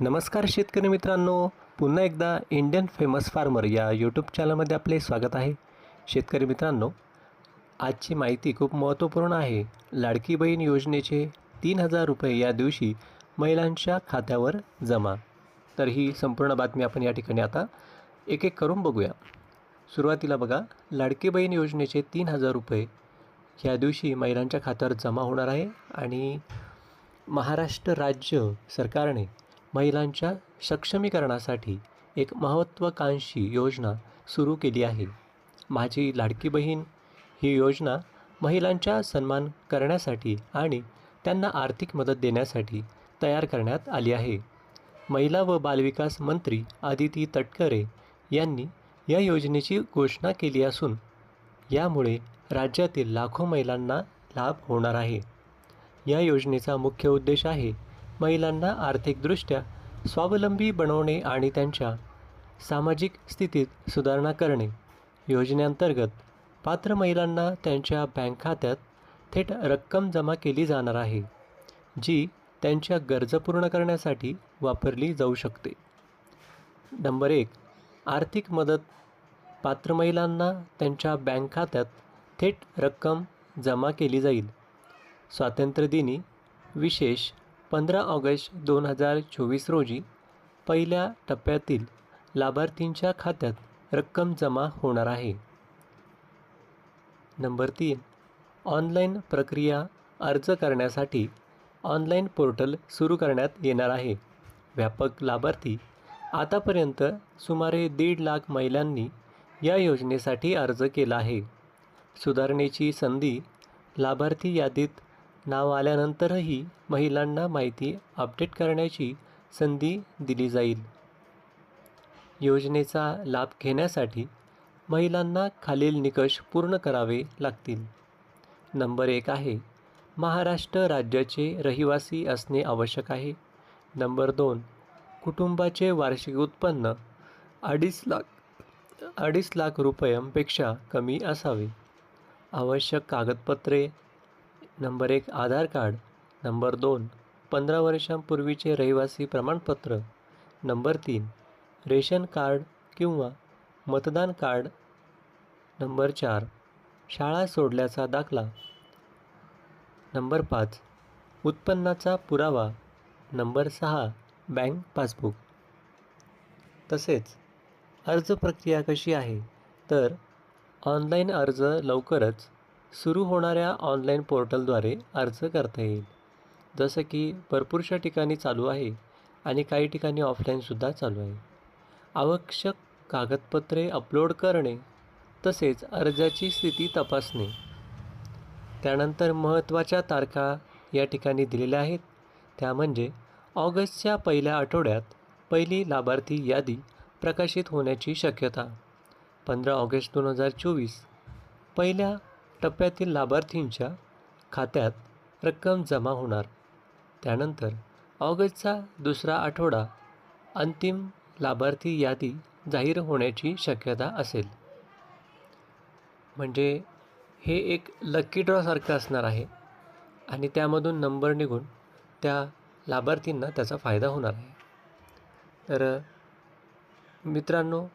नमस्कार शेतकरी मित्रांनो. पुन्हा एकदा इंडियन फेमस फार्मर या यूट्यूब चॅनलमध्ये आपले स्वागत आहे. शेतकरी मित्रांनो आजची माहिती खूप महत्त्वपूर्ण आहे. लाडकी बहीण योजनेचे तीन हजार रुपये या दिवशी महिलांच्या खात्यावर जमा. तर ही संपूर्ण बातमी आपण या ठिकाणी आता एक एक करून बघूया. सुरुवातीला बघा लाडकी बहीण योजनेचे तीन हजार रुपये या दिवशी महिलांच्या खात्यावर जमा होणार आहे आणि महाराष्ट्र राज्य सरकारने महिलांच्या सक्षमीकरणासाठी एक महत्त्वाकांक्षी योजना सुरू केली आहे. माझी लाडकी बहीण ही योजना महिलांच्या सन्मान करण्यासाठी आणि त्यांना आर्थिक मदत देण्यासाठी तयार करण्यात आली आहे. महिला व बालविकास मंत्री आदिती तटकरे यांनी या योजनेची घोषणा केली असून यामुळे राज्यातील लाखो महिलांना लाभ होणार आहे. या योजनेचा मुख्य उद्देश आहे महिलांना आर्थिकदृष्ट्या स्वावलंबी बनवणे आणि त्यांच्या सामाजिक स्थितीत सुधारणा करणे. योजनेअंतर्गत पात्र महिलांना त्यांच्या बँक खात्यात थेट रक्कम जमा केली जाणार आहे जी त्यांच्या गरजा पूर्ण करण्यासाठी वापरली जाऊ शकते. नंबर एक आर्थिक मदत. पात्र महिलांना त्यांच्या बँक खात्यात थेट रक्कम जमा केली जाईल. स्वातंत्र्यदिनी विशेष पंधरा ऑगस्ट दोन हजार चोवीस रोजी पहिल्या टप्प्यातील लाभार्थींच्या खात्यात रक्कम जमा होणार आहे. नंबर तीन. ऑनलाईन प्रक्रिया अर्ज करण्यासाठी ऑनलाईन पोर्टल सुरू करण्यात येणार आहे. व्यापक लाभार्थी आतापर्यंत सुमारे दीड लाख महिलांनी या योजनेसाठी अर्ज केला आहे. सुधारणेची संधी लाभार्थी यादीत नाव आल्यानंतरही महिलांना माहिती अपडेट करण्याची संधी दिली जाईल. योजनेचा लाभ घेण्यासाठी महिलांना खालील निकष पूर्ण करावे लागतील. नंबर एक आहे महाराष्ट्र राज्याचे रहिवासी असणे आवश्यक आहे. नंबर दोन कुटुंबाचे वार्षिक उत्पन्न अडीच लाख अडीच लाख रुपयांपेक्षा कमी असावे. आवश्यक कागदपत्रे नंबर एक आधार कार्ड नंबर दोन पंधरा वर्षांपूर्वीचे रहिवासी प्रमाणपत्र नंबर तीन रेशन कार्ड किंवा मतदान कार्ड नंबर चार शाळा सोडल्याचा दाखला नंबर पाच उत्पन्नाचा पुरावा नंबर सहा बँक पासबुक. तसेच अर्ज प्रक्रिया कशी आहे? तर ऑनलाईन अर्ज लवकरच सुरू होणाऱ्या ऑनलाईन पोर्टलद्वारे अर्ज करता येईल. जसं की भरपूरशा ठिकाणी चालू आहे आणि काही ठिकाणी ऑफलाईनसुद्धा चालू आहे. आवश्यक कागदपत्रे अपलोड करणे तसेच अर्जाची स्थिती तपासणे. त्यानंतर महत्त्वाच्या तारखा या ठिकाणी दिलेल्या आहेत. त्या म्हणजे ऑगस्टच्या पहिल्या आठवड्यात पहिली लाभार्थी यादी प्रकाशित होण्याची शक्यता. पंधरा ऑगस्ट दोन हजार चोवीस. पहिल्या टप्प्यातील लाभार्थींच्या खात्यात रक्कम जमा होणार. त्यानंतर ऑगस्टचा दुसरा आठवडा अंतिम लाभार्थी यादी जाहीर होण्याची शक्यता असेल. म्हणजे हे एक लकी ड्रॉसारखं असणार आहे आणि त्यामधून नंबर निघून त्या लाभार्थींना त्याचा फायदा होणार आहे. तर मित्रांनो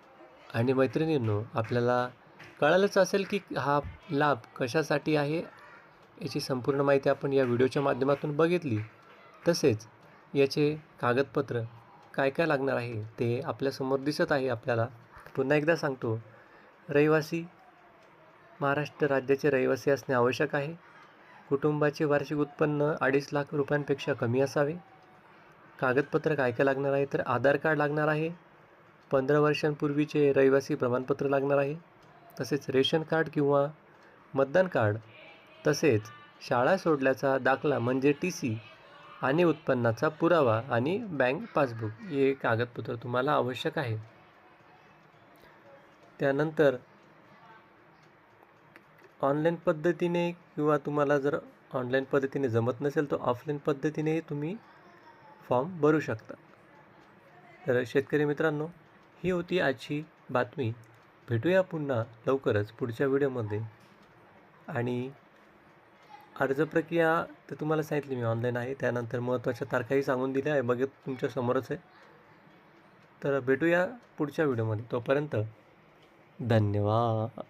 आणि मैत्रिणींनो आपल्याला कळालंच असेल की हा लाभ कशासाठी आहे याची संपूर्ण माहिती आपण या व्हिडिओच्या माध्यमातून बघितली. तसेच याचे कागदपत्र काय काय लागणार आहे ते आपल्यासमोर दिसत आहे आपल्याला. पुन्हा एकदा सांगतो रहिवासी महाराष्ट्र राज्याचे रहिवासी असणे आवश्यक आहे. कुटुंबाचे वार्षिक उत्पन्न अडीच लाख रुपयांपेक्षा कमी असावे. कागदपत्र काय काय लागणार आहे तर आधार कार्ड लागणार आहे. पंधरा वर्षांपूर्वीचे रहिवासी प्रमाणपत्र लागणार आहे. तसेच रेशन कार्ड किंवा मतदान कार्ड तसेच शाळा सोडल्याचा दाखला म्हणजे टी सी आणि उत्पन्नाचा पुरावा आणि बँक पासबुक हे कागदपत्र तुम्हाला आवश्यक आहे. त्यानंतर ऑनलाईन पद्धतीने किंवा तुम्हाला जर ऑनलाईन पद्धतीने जमत नसेल तर ऑफलाईन पद्धतीनेही तुम्ही फॉर्म भरू शकता. तर शेतकरी मित्रांनो ही होती आजची बातमी. भेटूया पुन्हा लवकरच पुढच्या व्हिडिओमध्ये. आणि अर्ज प्रक्रिया तर तुम्हाला सांगितली मी ऑनलाईन आहे. त्यानंतर महत्त्वाच्या तारखाही सांगून दिल्या आहे. बघत तुमच्या समोरच आहे. तर भेटूया पुढच्या व्हिडिओमध्ये. तोपर्यंत धन्यवाद.